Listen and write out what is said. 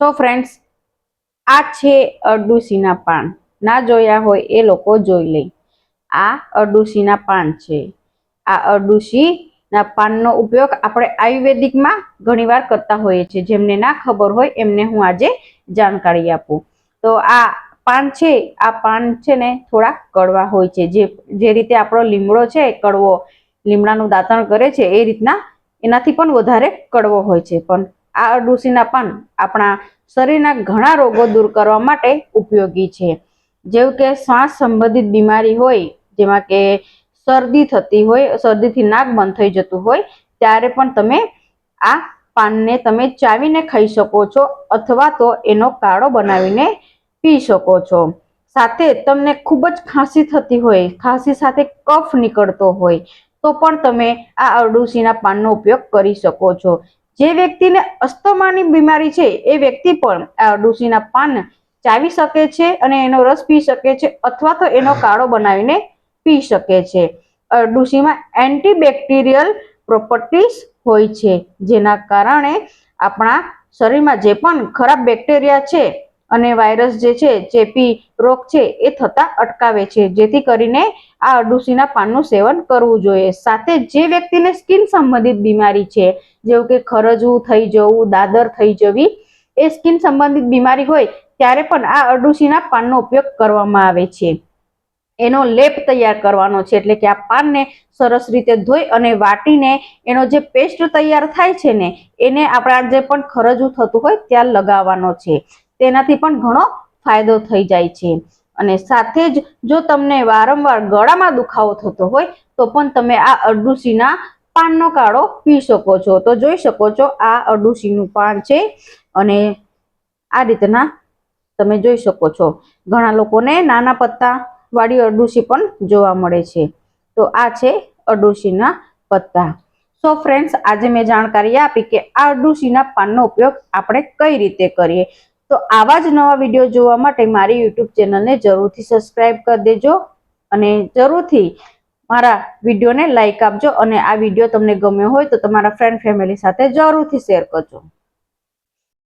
So friends આ છે અરડુસીના પાન. ના જોયા હોય એ લોકો જોઈ લે. આ અરડુસીના પાન છે. આ અરડુસીના પાનનો ઉપયોગ આપણે આયુર્વેદિકમાં ઘણીવાર કરતા હોઈએ છીએ. જેમને ના ખબર હોય એમને હું આજે જાણકારી આપું. તો આ પાન છે, આ પાન છે ને થોડા કડવા હોય છે. જે જે રીતે આપણો લીમડો છે, કડવો લીમડાનું દાંતણ કરે છે, એ રીતના એનાથી પણ વધારે કડવો હોય છે. પણ આ અરડુસીના પાન આપણા શરીરના ઘણા રોગો દૂર કરવા માટે ઉપયોગી છે. જેવું કે શ્વાસ સંબંધિત બીમારી હોય, જેમાં કે શરદી થતી હોય, શરદીથી નાક બંધ થઈ જતું હોય, ત્યારે પણ તમે આ પાનને તમે ચાવીને ખાઈ શકો છો અથવા તો એનો કાળો બનાવીને પી શકો છો. સાથે તમને ખૂબ જ ખાંસી થતી હોય, ખાંસી સાથે કફ નીકળતો હોય, તો પણ તમે આ અરડુસીના પાનનો ઉપયોગ કરી શકો છો. જે વ્યક્તિને અસ્થમાની બીમારી છે, એ વ્યક્તિ પણ આ પાન ચાવી શકે છે અને એનો રસ પી શકે છે અથવા તો એનો કાળો બનાવીને પી શકે છે. અરડુસીમાં એન્ટીબેક્ટેરિયલ પ્રોપર્ટીઝ હોય છે, જેના કારણે આપણા શરીરમાં જે પણ ખરાબ બેક્ટેરિયા છે અને વાયરસ જે છે, ચેપી રોગ છે, એ થતા અટકાવે છે. જેથી કરીને આ અરડુસીના પાનનું સેવન કરવું જોઈએ. સાથે જે વ્યક્તિને સ્કિન સંબંધિત બીમારી છે, જેવું કે ખરજવું થઈ જવું, દાદર થઈ જવી, એ સ્કિન સંબંધિત બીમારી હોય, ત્યારે પણ આ અરડુસીના પાનનો ઉપયોગ કરવામાં આવે છે. એનો લેપ તૈયાર કરવાનો છે, એટલે કે આ પાનને સરસ રીતે ધોઈ અને વાટીને એનો જે પેસ્ટ તૈયાર થાય છે ને, એને આપણા જે પણ ખરજું થતું હોય, ત્યાં લગાવવાનો છે. તેનાથી પણ ઘણો ફાયદો થઈ જાય છે. અને સાથે જ જો તમને વારંવાર ગળામાં દુખાવો થતો હોય, તો પણ તમે આ અરડુસીના પાનનો કાળો પી શકો છો. તો જોઈ શકો છો, આ અરડુસીનું પાન છે અને આ રીતના તમે જોઈ શકો છો. ઘણા લોકોને નાના પત્તા વાળી અરડુસી પણ જોવા મળે છે. તો આ છે અરડુસીના પત્તા. સો ફ્રેન્ડ્સ આજે મેં જાણકારી આપી કે આ અરડુસીના પાનનો ઉપયોગ આપણે કઈ રીતે કરીએ? તો આવા જ નવા વીડિયો જોવા માટે મારી યુટ્યુબ ચેનલને જરૂરથી સબસ્ક્રાઈબ કરી દેજો અને જરૂરથી મારા વિડીયોને લાઇક આપજો અને આ વીડિયો તમને ગમ્યો હોય તો તમારા ફ્રેન્ડ ફેમિલી સાથે જરૂરથી શેર કરજો.